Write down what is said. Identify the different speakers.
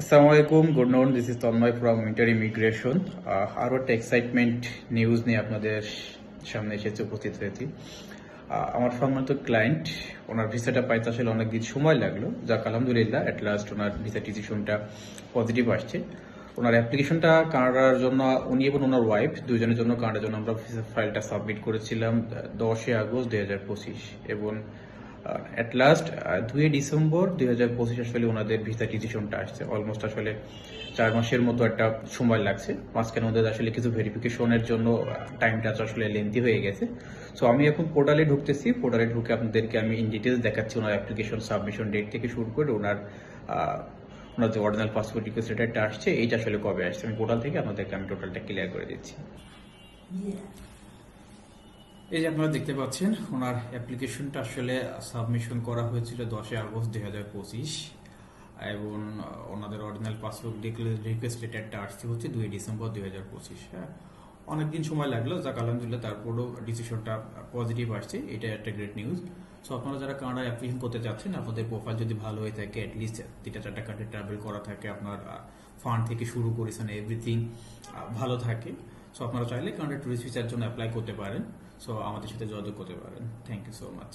Speaker 1: আসসালামু আলাইকুম good morning this is Tanmoy from Winter Immigration আরও একটা এক্সাইটমেন্ট নিউজ নিয়ে আপনাদের সামনে এসেছে উপস্থিত হয়েছি। আহ, আমার সম্মানিত ক্লায়েন্ট ওনার ভিসাটা পাইতে আসলে অনেক দিন সময় লাগল। যাক আলহামদুলিল্লাহ অ্যাট লাস্ট ওনার ভিসা ডিসিশনটা পজিটিভ আসছে। ওনার অ্যাপ্লিকেশনটা কানাডার জন্য উনি এবং ওনার ওয়াইফ দুজনের জন্য কানাডার জন্য আমরা ফাইলটা সাবমিট করেছিলাম দশই আগস্ট দুই হাজার পঁচিশ এবং অ্যাট লাস্ট দুই ডিসেম্বর দুই হাজার পঁচিশ আসলে ওনাদের ভিসা ডিসিশনটা আসছে। অলমোস্ট আসলে চার মাসের মতো একটা সময় লাগছে। মাঝখানে ওদের আসলে কিছু ভেরিফিকেশনের জন্য টাইমটা আসলে লেন্থি হয়ে গেছে। সো আমি এখন পোর্টালে ঢুকতেছি। পোর্টালে ঢুকে আপনাদেরকে আমি ইন ডিটেলস দেখাচ্ছি ওনার অ্যাপ্লিকেশন সাবমিশন ডেট থেকে শুরু করে ওনার ওনার যে অরিজিনাল পাসপোর্ট রিকোয়েস্ট লেটারটা আসছে, এইটা আসলে কবে আসছে? আমি পোর্টাল থেকে আপনাদেরকে আমি টোটালটা ক্লিয়ার করে দিচ্ছি। এই যে আপনারা দেখতে পাচ্ছেন, ওনার অ্যাপ্লিকেশনটা আসলে সাবমিশন করা হয়েছিল দশই আগস্ট দুই হাজার পঁচিশ, এবং ওনাদের অরিজিনাল পাসপোর্ট রিকোয়েস্ট লেটারটা আসছে হচ্ছে দুই ডিসেম্বর দুই হাজার পঁচিশ হ্যাঁ? অনেকদিন সময় লাগল, যাক, আলহামদুলিল্লাহ তারপরেও ডিসিশনটা পজিটিভ আসছে, এটা একটা গ্রেট নিউজ সো আপনারা যারা কানাডা অ্যাপ্লিকেশন করতে চাচ্ছেন আপনাদের প্রোফাইল যদি ভালো হয়ে থাকে অ্যাটলিস্ট তিনটা চারটা কান্ট্রি ট্রাভেল করা থাকে, আপনার ফান্ড থেকে শুরু করেছেন এভরিথিং ভালো থাকে। সো আপনারা চাইলে কানাডা টুরিস্ট ভিসার জন্য অ্যাপ্লাই করতে পারেন। সো আমাদের সাথে যোগাযোগ করতে পারেন। Thank you so much